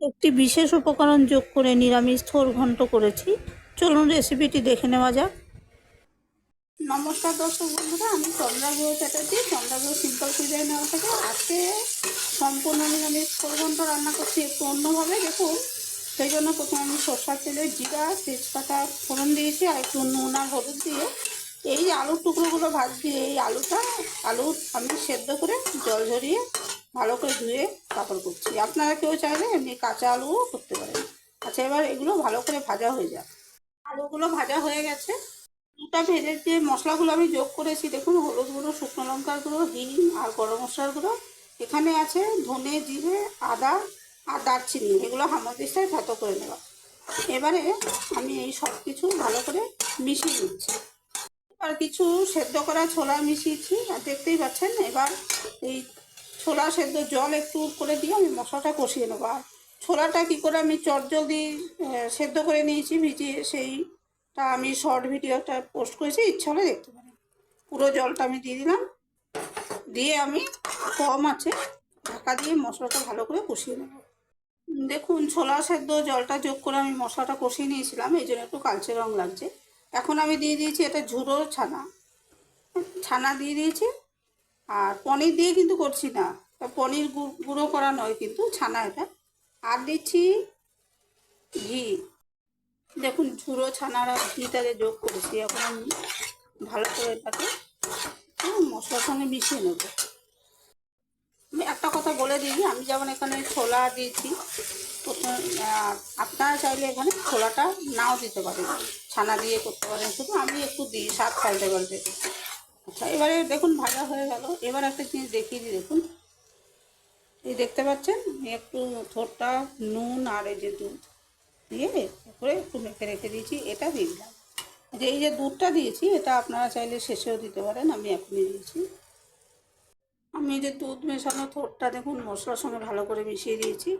একটি বিশেষ উপকরণ যোগ করে নিরামিষ থোর ঘন্ট করেছি। চলুন রেসিপিটি দেখে নেওয়া যাক। নমস্কার দর্শক বন্ধুরা, আমি চন্দ্রাগ্রহ চ্যাটার্জি। চন্দ্রাগ্রহ সিম্পল কুইজাই নেওয়া থেকে আজকে সম্পূর্ণ নিরামিষ থোর ঘন্ট রান্না করছি একটু অন্যভাবে। দেখুন, সেই জন্য প্রথমে আমি সরষার তেলে জিরা, তেজপাতা ফোড়ন দিয়েছি আর একটু নুন আর হলুদ দিয়ে। এই আলুর টুকরোগুলো ভাজছি এই আলুটা, আলু আমি সেদ্ধ করে জল ঝরিয়ে ভালো করে ধুয়ে কাপড় করছি। আপনারা কেউ চাইলে এমনি কাঁচা আলুও করতে পারেন। আচ্ছা এবার এগুলো ভালো করে ভাজা হয়ে যাক। আলুগুলো ভাজা হয়ে গেছে। দুটা ভেজে যে মশলাগুলো আমি যোগ করেছি, দেখুন, হলুদ গুঁড়ো, শুকনো লঙ্কার গুঁড়ো হিম আর গরম মশলার গুঁড়ো। এখানে আছে ধনে, জিরে, আদা আর দারচিনি। এগুলো হামাদিস্তায় থেতো করে নেওয়া। এবারে আমি এই সব কিছু ভালো করে মিশিয়ে নিচ্ছি। আর কিছু সেদ্ধ করা ছোলা মিশিয়েছি। আর দেখতেই পাচ্ছেন, এবার এই ছোলা সেদ্ধ জল একটু করে দিয়ে আমি মশলাটা কষিয়ে নেব। আর ছোলাটা কী করে আমি চটজলদি সেদ্ধ করে নিয়েছি, ভিজিয়ে সেইটা আমি শর্ট ভিডিওটা পোস্ট করেছি, ইচ্ছা হলে দেখতে পারেন। পুরো জলটা আমি দিয়ে দিলাম। দিয়ে আমি কম আছে, ঢাকা দিয়ে মশলাটা ভালো করে কষিয়ে নেব। দেখুন, ছোলা সেদ্ধ জলটা যোগ করে আমি মশলাটা কষিয়ে নিয়েছিলাম, এই জন্য একটু কালচে রং লাগছে। এখন আমি দিয়ে দিয়েছি এটা ঝুড়ো ছানা। ছানা দিয়ে দিয়েছি, আর পনির দিয়ে কিন্তু করছি না। পনির গুঁড়ো করা নয় কিন্তু ছানা এটা। আর দিচ্ছি ঘি। দেখুন ঝুড়ো ছানার আর ঘিটাকে যোগ করেছি, এখন আমি ভালো করে এটাকে একটু মশলার সঙ্গে মিশিয়ে নেব। আমি একটা কথা বলে দিই, আমি যেমন এখানে ছোলা দিয়েছি আপনারা চাইলে এখানে ছোলাটা নাও দিতে পারেন। ছানা দিয়ে করতে পারেন, শুধু আমি একটু দিই, স্বাদ পাল্টে পাল্টে। আচ্ছা এবারে দেখুন ভাজা হয়ে গেল। এবার একটা জিনিস দেখিয়ে দিই, দেখুন। এই দেখতে পাচ্ছেন? একটু থোরটা নুন আর এই যে দুধ দিয়ে করে একটু মেখে রেখে দিয়েছি। এটা দিয়ে দিলাম। যে এই যে দুধটা দিয়েছি, এটা আপনারা চাইলে শেষেও দিতে পারেন। আমি এখনই দিয়েছি। আমি যে দুধ মেশানো থোরটা দেখুন, মশলার সঙ্গে ভালো করে মিশিয়ে দিয়েছি।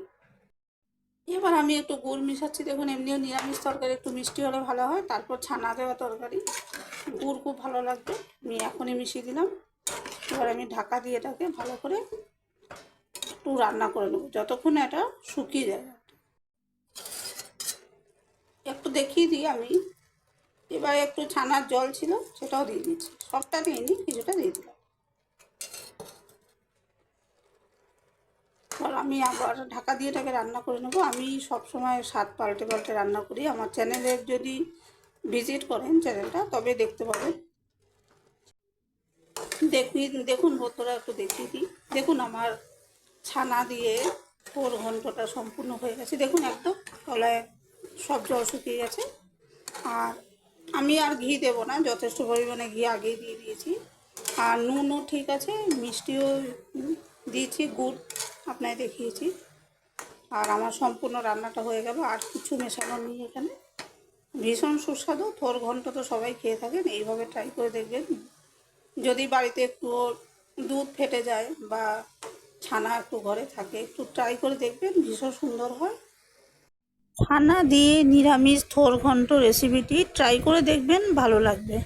এবার আমি একটু গুড় মিশাচ্ছি। দেখুন, এমনিও নিরামিষ তরকারি, একটু মিষ্টি হলে ভালো হয়। তারপর ছানা দেওয়া তরকারি, গুড় খুব ভালো লাগবে। আমি এখনই মিশিয়ে দিলাম। এবার আমি ঢাকা দিয়ে এটাকে ভালো করে একটু রান্না করে নেব, যতক্ষণ এটা শুকিয়ে যায়। একটু দেখিয়ে দিই আমি। এবার একটু ছানার জল ছিল, সেটাও দিয়ে দিয়েছি সবটা দিইনি কিছুটা দিয়ে দিলাম। এবার আমি আবার ঢাকা দিয়ে এটাকে রান্না করে নেব। আমি সবসময় স্বাদ পাল্টে পাল্টে রান্না করি। আমার চ্যানেলের যদি ভিজিট করেন চ্যানেলটা, তবে দেখতে পাবেন। দেখি দেখুন বন্ধুরা একটু দেখিয়ে দিই। দেখুন, আমার ছানা দিয়ে ফোর ঘন্টটা সম্পূর্ণ হয়ে গেছে। দেখুন একদম তলায় সব জল শুকিয়ে গেছে। আর আমি আর ঘি দেবো না, যথেষ্ট পরিমাণে ঘি আগেই দিয়ে দিয়েছি। আর নুনও ঠিক আছে, মিষ্টিও দিয়েছি, গুড় আপনায় দেখিয়েছি। আর আমার সম্পূর্ণ রান্নাটা হয়ে গেল। আর কিছু মেশানো নেই এখানে। ভীষণ সুস্বাদু, থোর ঘন্ট তো সবাই খেয়ে থাকেন, এইভাবে ট্রাই করে দেখবেন। যদি বাড়িতে একটু দুধ ফেটে যায় বা ছানা একটু ঘরে থাকে, একটু ট্রাই করে দেখবেন ভীষণ সুন্দর হয়। ছানা দিয়ে নিরামিষ থোর ঘন্ট রেসিপিটি ট্রাই করে দেখবেন, ভালো লাগবে।